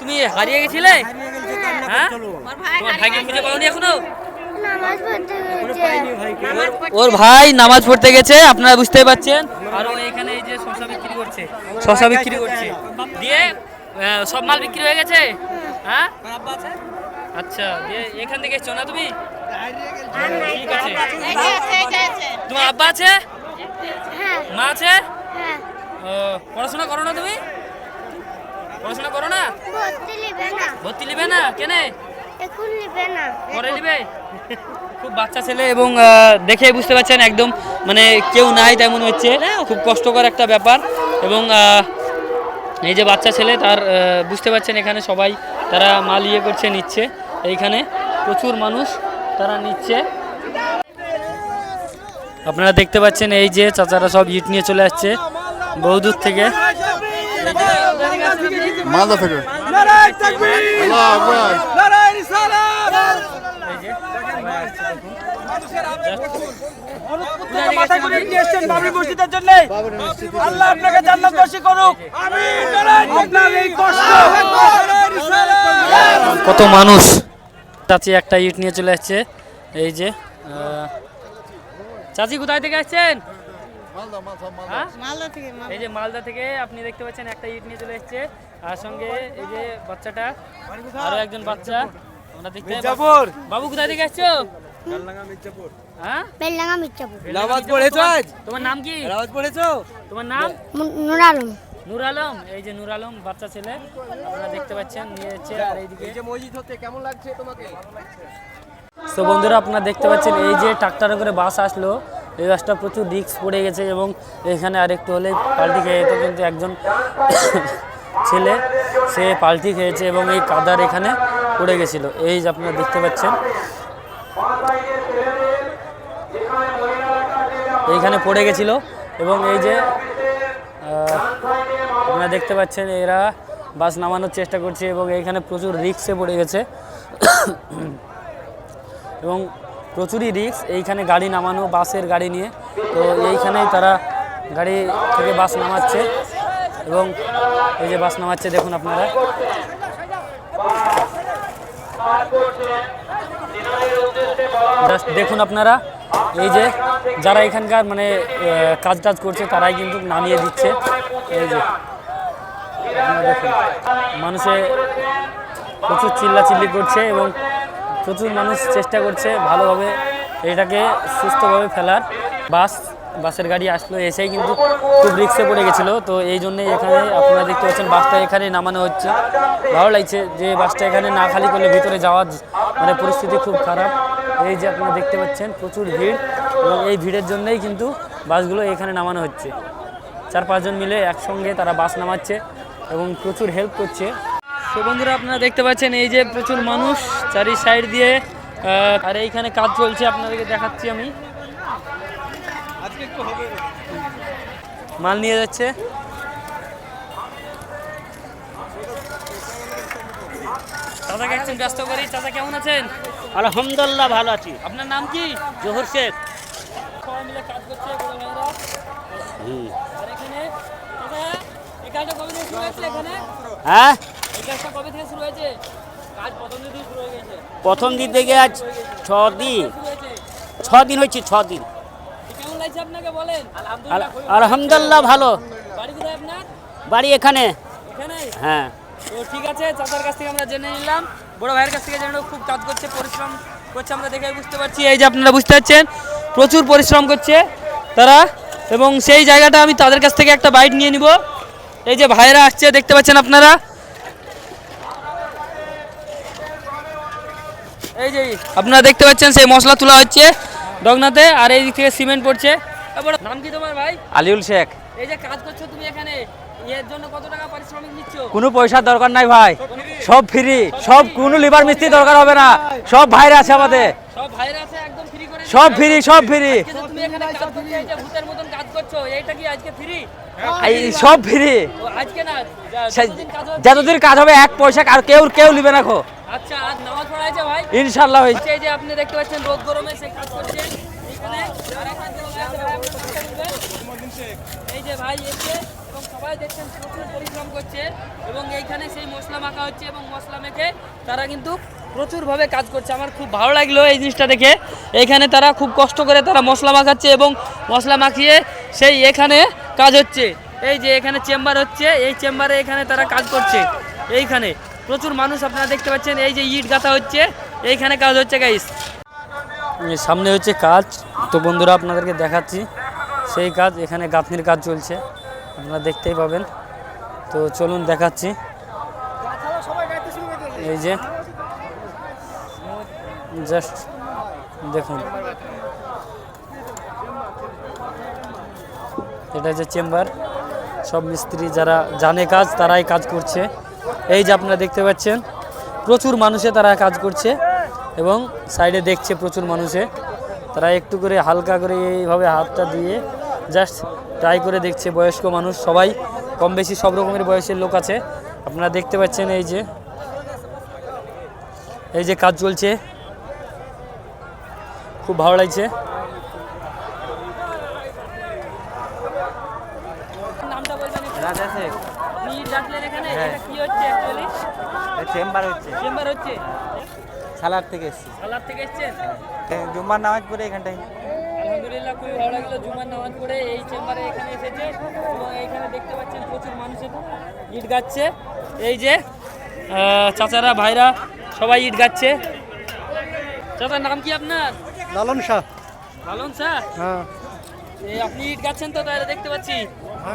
তুমি হারিয়ে গেছিলে? হ্যাঁ? তোমার ভাইকে খুঁজে পাওনি এখনও? নামাজ পড়তে গেছে ওর ভাই নামাজ পড়তে গেছে আপনারা বুঝতেই পারছেন? আর ও এখানে এই যে শশা বিক্রি করছে। শশা বিক্রি করছে। দিয়ে সব মাল বিক্রি হয়ে গেছে? হ্যাঁ? আচ্ছা দিয়ে এখান থেকে এসছো না তুমি? ঠিক আছে। তোমার আব্বা আছে? হ্যাঁ। মা আছে? হ্যাঁ। ও, পড়াশোনা করো না তুমি? পড়াশোনা করো না? ভর্তি নিবে না। ভর্তি নিবে না? কেনে? এখন নিবে না। পরে নিবে? খুব বাচ্চা ছেলে এবং দেখে বুঝতে পারছেন একদম মানে কেউ নাই তেমন মনে হচ্ছে। খুব কষ্টকর একটা ব্যাপার এবং এই যে বাচ্চা ছেলে তার বুঝতে পারছেন এখানে সবাই তারা মাল ইয়ে করছে নিচ্ছে। এইখানে প্রচুর মানুষ তারা নিচ্ছে। আপনারা দেখতে পাচ্ছেন এই যে চাচারা সব ইট নিয়ে চলে আসছে বহুদূর থেকে। মালদা থেকে আল্লাহ আকবার মাথায় করে নিয়ে এসেছেন বাবরি মসজিদের জন্য। আল্লাহ আপনাকে জান্নাতবাসী করুক। আপনার এই কষ্ট। কত মানুষ চাচি একটা ইট নিয়ে চলে আসছে। এই যে চাচি কোথায় থেকে আসছেন? হ্যাঁ? এই যে মালদা থেকে আপনি দেখতে পাচ্ছেন একটা ইট নিয়ে চলে এসছে। আর সঙ্গে এই যে বাচ্চাটা আরও একজন বাচ্চা। আমরা দেখতে মির্জাপুর। বাবু কোথায় থেকে আসছো হ্যাঁ? বেলডাঙ্গা মির্জাপুর। নামাজ পড়েছো আজ? তোমার নাম কি? তোমার নাম? নুর আলম। নূর আলম। এই যে নূর আলম বাচ্চা ছেলে। আপনারা দেখতে পাচ্ছেন নিয়ে যাচ্ছে আর এইদিকে যে মসজিদ হতে কেমন লাগছে তোমাকে? তো বন্ধুরা আপনারা দেখতে পাচ্ছেন এই যে ট্রাক্টরে করে বাস আসলো। এই গাছটা প্রচুর রিক্স পড়ে গেছে এবং এখানে আরেকটু হলে পাল্টি খেয়ে যেত, কিন্তু একজন ছেলে, সে পাল্টি খেয়েছে এবং এই কাদার এখানে পড়ে গেছিল। এই যে আপনারা দেখতে পাচ্ছেন, এইখানে পড়ে গেছিল এবং এই যে আপনারা দেখতে পাচ্ছেন এরা বাস নামানোর চেষ্টা করছে এবং এইখানে প্রচুর রিক্সে পড়ে গেছে। এবং প্রচুরই রিক্স এইখানে গাড়ি নামানো, বাসের গাড়ি নিয়ে। তো এইখানেই তারা গাড়ি থেকে বাস নামাচ্ছে। এবং এই যে বাস নামাচ্ছে, দেখুন আপনারা। Just দেখুন আপনারা, এই যে যারা এখানকার মানে কাজ টাজ করছে, তারাই কিন্তু নামিয়ে দিচ্ছে। এই যে মানুষে প্রচুর চিল্লাচিল্লি করছে এবং প্রচুর মানুষ চেষ্টা করছে ভালোভাবে এটাকে সুস্থভাবে ফেলার। বাস, বাসের গাড়ি আসলো, এসেই কিন্তু খুব রিক্সে পড়ে গেছিল। তো এই জন্যই এখানে আপনারা দেখতে পাচ্ছেন, বাসটা এখানে নামানো হচ্ছে। ভালো লাগছে যে বাসটা এখানে না খালি করলে ভিতরে যাওয়ার মানে পরিস্থিতি খুব খারাপ। এই যে আপনারা দেখতে পাচ্ছেন, প্রচুর ভিড়। এবং এই ভিড়ের জন্যই কিন্তু বাসগুলো এখানে নামানো হচ্ছে। চার পাঁচজন মিলে একসঙ্গে তারা বাস নামাচ্ছে এবং প্রচুর হেল্প করছে। তো বন্ধুরা আপনারা দেখতে পাচ্ছেন এই যে প্রচুর মানুষ চারি সাইড দিয়ে আর এইখানে কাজ চলছে আপনাদেরকে দেখাচ্ছি আমি। মাল নিয়ে যাচ্ছে। চাচাকে একজন ব্যস্ত করি। চাচা কেমন আছেন? আলহামদুলিল্লাহ ভালো আছি। আপনার নাম কি? জোহর শেখ। সবাই মিলে কাজ করছে আর এখানে? হ্যাঁ? প্রথম দিন থেকে আজ ছ দিন ছ দিন হয়েছে? ছ দিন আলহামদুলিল্লাহ ভালো বাড়ি আপনার? বাড়ি এখানে। এখানে? হ্যাঁ। তো ঠিক আছে চাচার কাছ থেকে আমরা জেনে নিলাম। বড় ভাইয়ের কাছ থেকে জেনে খুব কাজ করছে পরিশ্রম করছে আমরা দেখে বুঝতে পারছি। এই যে আপনারা বুঝতে পারছেন প্রচুর পরিশ্রম করছে তারা এবং সেই জায়গাটা আমি তাদের কাছ থেকে একটা বাইট নিয়ে নিব। এই যে ভাইয়েরা আসছে দেখতে পাচ্ছেন আপনারা? এই যে আপনারা দেখতে পাচ্ছেন সেই মশলা তোলা হচ্ছে ডগনাতে আর এই দিক থেকে সিমেন্ট পড়ছে। নাম কি তোমার ভাই? আলিউল শেখ। এই যে কাজ করছ তুমি এখানে এর জন্য কত টাকা পারিশ্রমিক নিচ্ছ? কোনো পয়সার দরকার নাই ভাই। সব ফ্রি? সব কোনো লিভার মিস্ত্রি দরকার হবে না। সব ভাইরা আছে আমাদের। সব ভাইরা আছে একদম ফ্রি করে সব ফ্রি সব ফ্রি। আজকে তুমি এখানে কাজ করছ এই যে ভূতের মতন কাজ করছ এইটা কি আজকে ফ্রি? সব ফ্রি। আজকে না যতদিন কাজ হবে যতদিন কাজ হবে এক পয়সা আর কেউ কেউ লিবে না খো আচ্ছা আজ নামাজ পড়া হয়েছে ভাই। ইনশাল্লাহ হয়েছে। এই যে আপনি দেখতে পাচ্ছেন রোদ গরমে সে কাজ করছে। এখানে এই যে ভাই এসে এবং সবাই দেখছেন প্রচুর পরিশ্রম করছে এবং এইখানে সেই মশলা মাখা হচ্ছে এবং মশলা মেখে তারা কিন্তু প্রচুরভাবে কাজ করছে। আমার খুব ভালো লাগল এই জিনিসটা দেখে। এইখানে তারা খুব কষ্ট করে তারা মশলা মাখাচ্ছে এবং মশলা মাখিয়ে সেই এখানে কাজ হচ্ছে। এই যে এখানে চেম্বার হচ্ছে এই চেম্বারে এখানে তারা কাজ করছে। এইখানে প্রচুর মানুষ আপনারা দেখতে পাচ্ছেন, এই যে ইট গাঁথা হচ্ছে, এইখানে কাজ হচ্ছে গাইস সামনে হচ্ছে কাজ, তো বন্ধুরা আপনাদেরকে দেখাচ্ছি, সেই কাজ, এখানে গাঁথনির কাজ চলছে, আপনারা দেখতেই পাবেন। তো চলুন দেখাচ্ছি। এই যে জাস্ট দেখুন। এটা হচ্ছে চেম্বার। সব মিস্ত্রি যারা জানে কাজ, তারাই কাজ করছে। এই যে আপনারা দেখতে পাচ্ছেন প্রচুর মানুষে তারা কাজ করছে এবং সাইডে দেখছে প্রচুর মানুষে। তারা একটু করে হালকা করে এইভাবে হাতটা দিয়ে জাস্ট ট্রাই করে দেখছে বয়স্ক মানুষ। সবাই কম বেশি সব রকমের বয়সের লোক আছে। আপনারা দেখতে পাচ্ছেন এই যে এই যে কাজ চলছে। খুব ভালো লাগছে। রাজা শেখ। আপনি ডাকলেন এখানে এটা কি হচ্ছে অ্যাকচুয়ালি চেম্বার হচ্ছে। চেম্বার হচ্ছে? সালার থেকে এসছি। সালাদ থেকে এসেছেন? জুম্মার নামাজ পড়ে এখানটায়। আলহামদুলিল্লাহ খুবই ভালো লাগল জুমার নামাজ পড়ে। এই চেম্বারে এখানে এসেছে এবং এইখানে দেখতে পাচ্ছেন প্রচুর মানুষের ইট গাচ্ছে। এই যে আহ, চাচারা ভাইরা সবাই ইট গাচ্ছে। চাচার নাম কি আপনার? লালন শাহ। লালন শাহ? হ্যাঁ। আপনি ইট গাচ্ছেন তো তাহলে দেখতে পাচ্ছি।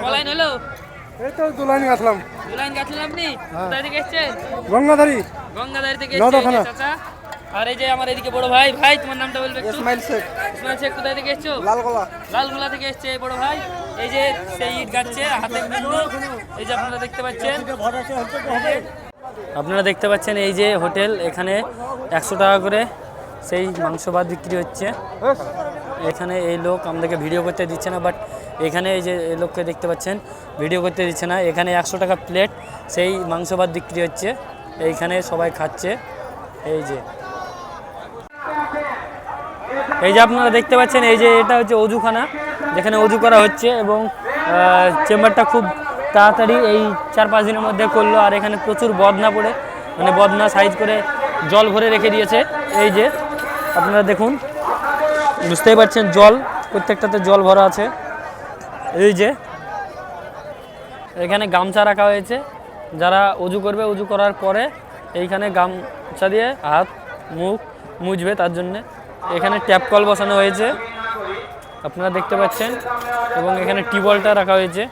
কলাইন হলো? এই তো আপনি? কোথায় থেকে এসছেন? গঙ্গাধারী। গঙ্গাধারী থেকে এসেছেন এই যে থানা। চাচা। আর এই যে আমার এদিকে বড় ভাই ভাই তোমার নামটা বলবে একটু? ইসমাইল শেখ। ইসমাইল শেখ কোথায় থেকে এসছো? লালগোলা। লালগোলা থেকে এসছে এই বড় ভাই। এই যে সেই ইট গাচ্ছে হাতে এই যে আপনারা দেখতে পাচ্ছেন। আপনারা দেখতে পাচ্ছেন এই যে হোটেল এখানে একশো টাকা করে সেই মাংস ভাত বিক্রি হচ্ছে। এখানে এই লোক আমাদেরকে ভিডিও করতে দিচ্ছে না বাট এখানে এই যে এই লোককে দেখতে পাচ্ছেন ভিডিও করতে দিচ্ছে না। এখানে একশো টাকা প্লেট সেই মাংস ভাত বিক্রি হচ্ছে। এইখানে সবাই খাচ্ছে। এই যে। এই যে আপনারা দেখতে পাচ্ছেন, এই যে এটা হচ্ছে অজুখানা, যেখানে অজু করা হচ্ছে এবং চেম্বারটা খুব তাড়াতাড়ি এই চার পাঁচ দিনের মধ্যে করল আর এখানে প্রচুর বদনা পড়ে মানে বদনা সাইজ করে জল ভরে রেখে দিয়েছে। এই যে, আপনারা দেখুন। বুঝতেই পারছেন, জল, প্রত্যেকটাতে জল ভরা আছে। এই যে, এখানে গামছা রাখা হয়েছে। যারা উজু করবে, উজু করার পরে এইখানে গামছা দিয়ে হাত, মুখ মুছবে তার জন্যে। এখানে ট্যাপ কল বসানো হয়েছে। আপনারা দেখতে পাচ্ছেন, এবং এখানে টিবলটা রাখা হয়েছে।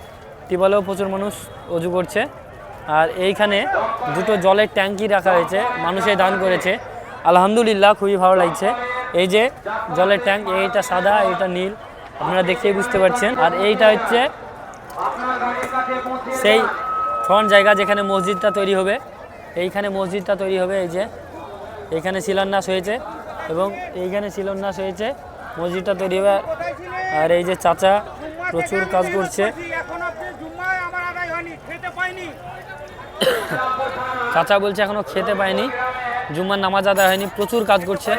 টিবলেও প্রচুর মানুষ অজু করছে। আর এইখানে দুটো জলের ট্যাঙ্কি রাখা হয়েছে। মানুষে দান করেছে। আলহামদুলিল্লাহ, খুবই ভালো লাগছে। এই যে জলের ট্যাঙ্ক, এইটা সাদা, এইটা নীল। আপনারা দেখেই বুঝতে পারছেন। আর এইটা হচ্ছে সেই ফ্রন্ট জায়গা যেখানে মসজিদটা তৈরি হবে। এইখানে মসজিদটা তৈরি হবে, এই যে এইখানে শিলান্যাস হয়েছে এবং এইখানে শিলান্যাস হয়েছে, মসজিদটা তৈরি হবে। আর এই যে চাচা প্রচুর কাজ করছে। চাচা বলছে এখনও খেতে পায়নি। জুম্মার নামাজ আদায় হয়নি, প্রচুর কাজ করছে।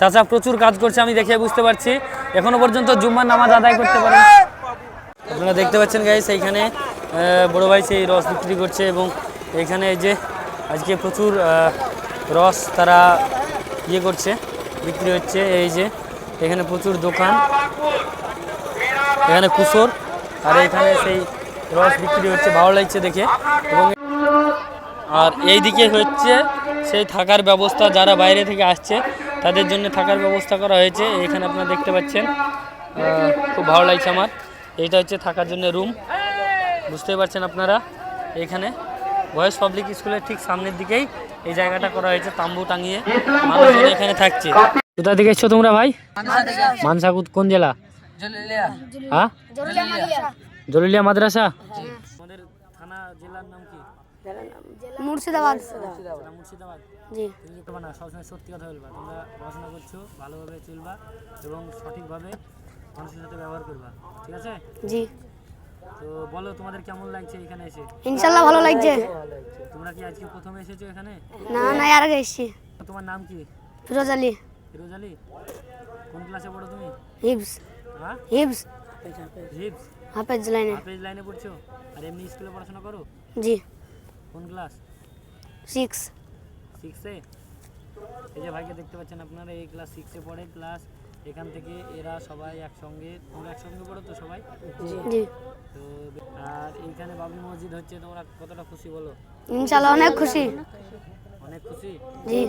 চাচা, প্রচুর কাজ করছে, আমি দেখে বুঝতে পারছি। এখনও পর্যন্ত জুম্মার নামাজ আদায় করতে পারেন। আপনারা দেখতে পাচ্ছেন গাইস এইখানে বড় ভাই সেই রস বিক্রি করছে এবং এখানে যে আজকে প্রচুর রস তারা ইয়ে করছে, বিক্রি হচ্ছে। এই যে, এখানে প্রচুর দোকান, এখানে কুসোর, আর এখানে সেই রস বিক্রি হচ্ছে, ভালো লাগছে দেখে। এবং আর এইদিকে হচ্ছে, সেই থাকার ব্যবস্থা যারা বাইরে থেকে আসছে তাদের জন্য থাকার ব্যবস্থা করা হয়েছে। এখানে আপনারা দেখতে পাচ্ছেন আহ, খুব ভালো লাগছে আমার। এইটা হচ্ছে থাকার জন্য রুম বুঝতেই পারছেন আপনারা? এখানে বয়েস পাবলিক স্কুলের ঠিক সামনের দিকেই এই জায়গাটা করা হয়েছে তাম্বু টাঙিয়ে। মানুষজন এখানে থাকছে। কোথা থেকে এসছো তোমরা ভাই? মানসা কোন- কোন জেলা? হ্যাঁ? জরুলিয়া মাদ্রাসা। আমাদের থানা জেলার নাম কি? মুর্শিদাবাদ। মুর্শিদাবাদ। জি। তুমি কি করবা না সবসময় সত্যি কথা বলবা। তোমরা পড়াশোনা করছ ভালোভাবে চলবা এবং সঠিকভাবে মানুষের সাথে ব্যবহার করবা। ঠিক আছে? জি। তো বলো তোমাদের কেমন লাগছে এখানে এসে? ইনশাল্লাহ ভালো লাগছে। তোমরা কি আজকে প্রথমে এসেছ এখানে? না না আর আগে এসছি। তোমার নাম কি? ফিরোজ আলী ফিরোজ আলী কোন ক্লাসে পড়ো তুমি? হিবস। হ্যাঁ? হিবস। হিপস হাফেজ লাইনে। হাফেজ লাইনে পড়ছো? আর এমনি স্কুলে পড়াশোনা করো? জি। কোন ক্লাস? সিক্স। সিক্সে এই যে ভাইকে দেখতে পাচ্ছেন আপনারা এই ক্লাস সিক্সে পড়ে। প্লাস এখান থেকে এরা সবাই একসঙ্গে তোমরা একসঙ্গে পড়ো তো সবাই? জি। তো আর এইখানে বাবরি মসজিদ হচ্ছে তোমরা কতটা খুশি বলো? ইনশাল্লাহ অনেক খুশি। অনেক খুশি? জি।